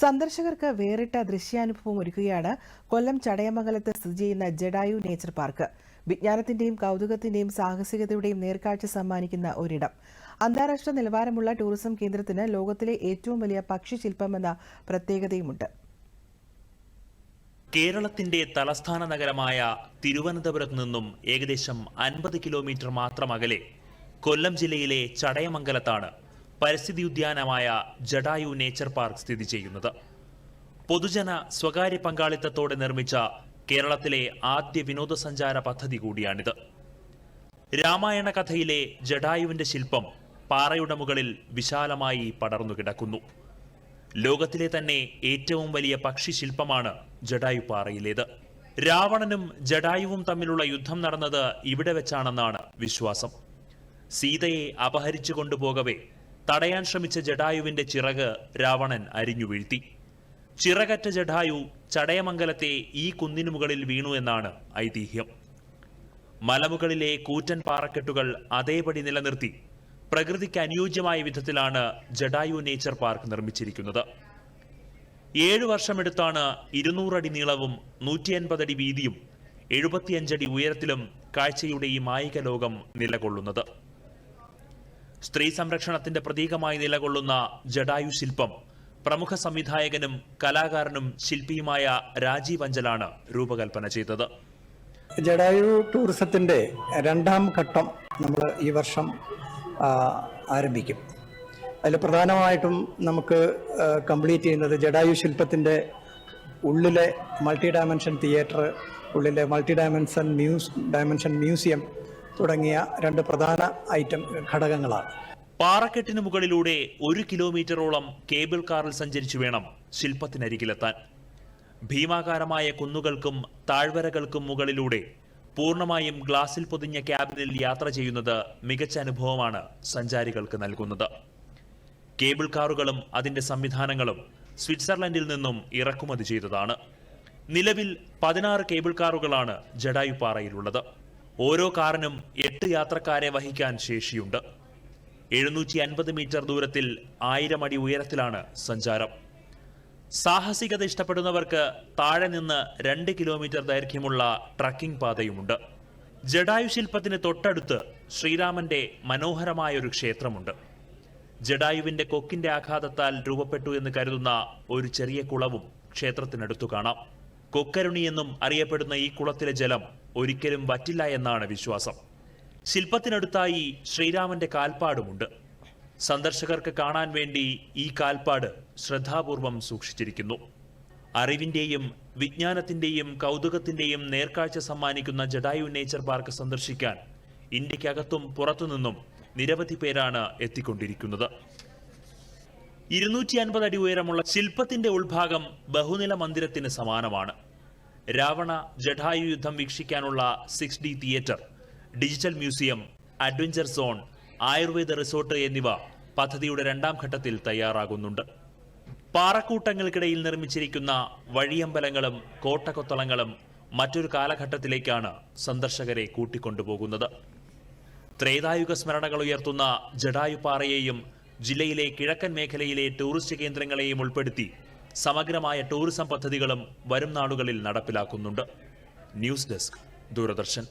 സന്ദർശകർക്ക് വേറിട്ട ദൃശ്യാനുഭവം ഒരുക്കുകയാണ് കൊല്ലം ചടയമംഗലത്ത് സ്ഥിതി ചെയ്യുന്ന ജഡായു നേച്ചർ പാർക്ക്. വിജ്ഞാനത്തിന്റെയും കൗതുകത്തിന്റെയും സാഹസികതയുടെയും നേർക്കാഴ്ച സമ്മാനിക്കുന്ന ഒരിടം. അന്താരാഷ്ട്ര നിലവാരമുള്ള ടൂറിസം കേന്ദ്രത്തിന് ലോകത്തിലെ ഏറ്റവും വലിയ പക്ഷി പക്ഷിശില്പമെന്ന പ്രത്യേകതയുമുണ്ട്. കേരളത്തിന്റെ തലസ്ഥാന നഗരമായ തിരുവനന്തപുരത്ത് നിന്നും ഏകദേശം അൻപത് കിലോമീറ്റർ മാത്രം അകലെ കൊല്ലം ജില്ലയിലെ ചടയമംഗലത്താണ് പരിസ്ഥിതി ഉദ്യാനമായ ജഡായു നേച്ചർ പാർക്ക് സ്ഥിതി ചെയ്യുന്നത്. പൊതുജന സ്വകാര്യ പങ്കാളിത്തത്തോടെ നിർമ്മിച്ച കേരളത്തിലെ ആദ്യ വിനോദസഞ്ചാര പദ്ധതി കൂടിയാണിത്. രാമായണ കഥയിലെ ജഡായുവിന്റെ ശില്പം പാറയുടെ മുകളിൽ വിശാലമായി പടർന്നു കിടക്കുന്നു. ലോകത്തിലെ തന്നെ ഏറ്റവും വലിയ പക്ഷി ശില്പമാണ് ജഡായു പാറയിലേത്. രാവണനും ജഡായുവും തമ്മിലുള്ള യുദ്ധം നടന്നത് ഇവിടെ വെച്ചാണെന്നാണ് വിശ്വാസം. സീതയെ അപഹരിച്ചു കൊണ്ടുപോകവേ തടയാൻ ശ്രമിച്ച ജഡായുവിന്റെ ചിറക് രാവണൻ അരിഞ്ഞു വീഴ്ത്തി. ചിറകറ്റ ജഡായു ചടയമംഗലത്തെ ഈ കുന്നിനു മുകളിൽ വീണു എന്നാണ് ഐതിഹ്യം. മലമുകളിലെ കൂറ്റൻ പാറക്കെട്ടുകൾ അതേപടി നിലനിർത്തി. പ്രകൃതിക്ക് അനുയോജ്യമായ വിധത്തിലാണ് ജഡായു നേച്ചർ പാർക്ക് നിർമ്മിച്ചിരിക്കുന്നത്. ഏഴു വർഷമെടുത്താണ് ഇരുന്നൂറടി നീളവും നൂറ്റി അൻപതടി വീതിയും എഴുപത്തിയഞ്ചടി ഉയരത്തിലും കാഴ്ചയുടെ ഈ മായിക ലോകം നിലകൊള്ളുന്നത്. സ്ത്രീ സംരക്ഷണത്തിന്റെ പ്രതീകമായി നിലകൊള്ളുന്ന ജഡായു ശില്പം പ്രമുഖ സംവിധായകനും കലാകാരനും ശില്പിയുമായ രാജീവ് അഞ്ചലാണ് രൂപകൽപ്പന ചെയ്തത്. ജഡായു ടൂറിസത്തിന്റെ രണ്ടാം ഘട്ടം നമ്മൾ ഈ വർഷം ആരംഭിക്കും. അതിൽ പ്രധാനമായിട്ടും നമുക്ക് കംപ്ലീറ്റ് ചെയ്യുന്നത് ജഡായു ശില്പത്തിന്റെ ഉള്ളിലെ മൾട്ടി ഡയമെൻഷൻ തിയേറ്റർ ഉള്ളിലെ multi dimension muse dimension museum തുടങ്ങിയ രണ്ട് പ്രധാന ഐറ്റം ഘടകങ്ങളാണ്. പാറക്കെട്ടിന് മുകളിലൂടെ ഒരു കിലോമീറ്ററോളം കേബിൾ കാറിൽ സഞ്ചരിച്ചു വേണം ശില്പത്തിനരികിലെത്താൻ. ഭീമാകാരമായ കുന്നുകൾക്കും താഴ്വരകൾക്കും മുകളിലൂടെ പൂർണമായും ഗ്ലാസിൽ പൊതിഞ്ഞ ക്യാബിനിൽ യാത്ര ചെയ്യുന്നത് മികച്ച അനുഭവമാണ് സഞ്ചാരികൾക്ക് നൽകുന്നത്. കേബിൾ കാറുകളും അതിന്റെ സംവിധാനങ്ങളും സ്വിറ്റ്സർലൻഡിൽ നിന്നും ഇറക്കുമതി ചെയ്തതാണ്. നിലവിൽ പതിനാറ് കേബിൾ കാറുകളാണ് ജഡായുപാറയിലുള്ളത് പാറയിലുള്ളത് ഓരോ കാറിനും എട്ട് യാത്രക്കാരെ വഹിക്കാൻ ശേഷിയുണ്ട്. എഴുന്നൂറ്റി അൻപത് മീറ്റർ ദൂരത്തിൽ ആയിരം അടി ഉയരത്തിലാണ് സഞ്ചാരം. സാഹസികത ഇഷ്ടപ്പെടുന്നവർക്ക് താഴെ നിന്ന് രണ്ട് കിലോമീറ്റർ ദൈർഘ്യമുള്ള ട്രക്കിംഗ് പാതയുമുണ്ട്. ജഡായു ശില്പത്തിന് തൊട്ടടുത്ത് ശ്രീരാമന്റെ മനോഹരമായ ഒരു ക്ഷേത്രമുണ്ട്. ജഡായുവിന്റെ കൊക്കിന്റെ ആഘാതത്താൽ രൂപപ്പെട്ടു എന്ന് കരുതുന്ന ഒരു ചെറിയ കുളവും ക്ഷേത്രത്തിനടുത്തു കാണാം. കൊക്കരുണി എന്നും അറിയപ്പെടുന്ന ഈ കുളത്തിലെ ജലം ഒരിക്കലും വറ്റില്ല എന്നാണ് വിശ്വാസം. ശില്പത്തിനടുത്തായി ശ്രീരാമന്റെ കാൽപ്പാടുമുണ്ട്. സന്ദർശകർക്ക് കാണാൻ വേണ്ടി ഈ കാൽപ്പാട് ശ്രദ്ധാപൂർവം സൂക്ഷിച്ചിരിക്കുന്നു. അറിവിന്റെയും വിജ്ഞാനത്തിന്റെയും കൗതുകത്തിന്റെയും നേർക്കാഴ്ച സമ്മാനിക്കുന്ന ജഡായു നേച്ചർ പാർക്ക് സന്ദർശിക്കാൻ ഇന്ത്യക്കകത്തും പുറത്തുനിന്നും നിരവധി പേരാണ് എത്തിക്കൊണ്ടിരിക്കുന്നത്. ഇരുന്നൂറ്റി അൻപത് അടി ഉയരമുള്ള ശില്പത്തിന്റെ ഉൾഭാഗം ബഹുനില മന്ദിരത്തിന് സമാനമാണ്. രാവണ ജഠായു യുദ്ധം വീക്ഷിക്കാനുള്ള six D theatre digital museum adventure zone Ayurveda resort എന്നിവ പദ്ധതിയുടെ രണ്ടാം ഘട്ടത്തിൽ തയ്യാറാകുന്നുണ്ട്. പാറക്കൂട്ടങ്ങൾക്കിടയിൽ നിർമ്മിച്ചിരിക്കുന്ന വഴിയമ്പലങ്ങളും കോട്ടകൊത്തളങ്ങളും മറ്റൊരു കാലഘട്ടത്തിലേക്കാണ് സന്ദർശകരെ കൂട്ടിക്കൊണ്ടുപോകുന്നത്. ത്രേതായുഗ സ്മരണകൾ ഉയർത്തുന്ന ജഡായുപാറയെയും ജില്ലയിലെ കിഴക്കൻ മേഖലയിലെ ടൂറിസ്റ്റ് കേന്ദ്രങ്ങളെയും ഉൾപ്പെടുത്തി സമഗ്രമായ ടൂറിസം പദ്ധതികളും വരും നാളുകളിൽ നടപ്പിലാക്കുന്നുണ്ട്. News desk Doordarshan.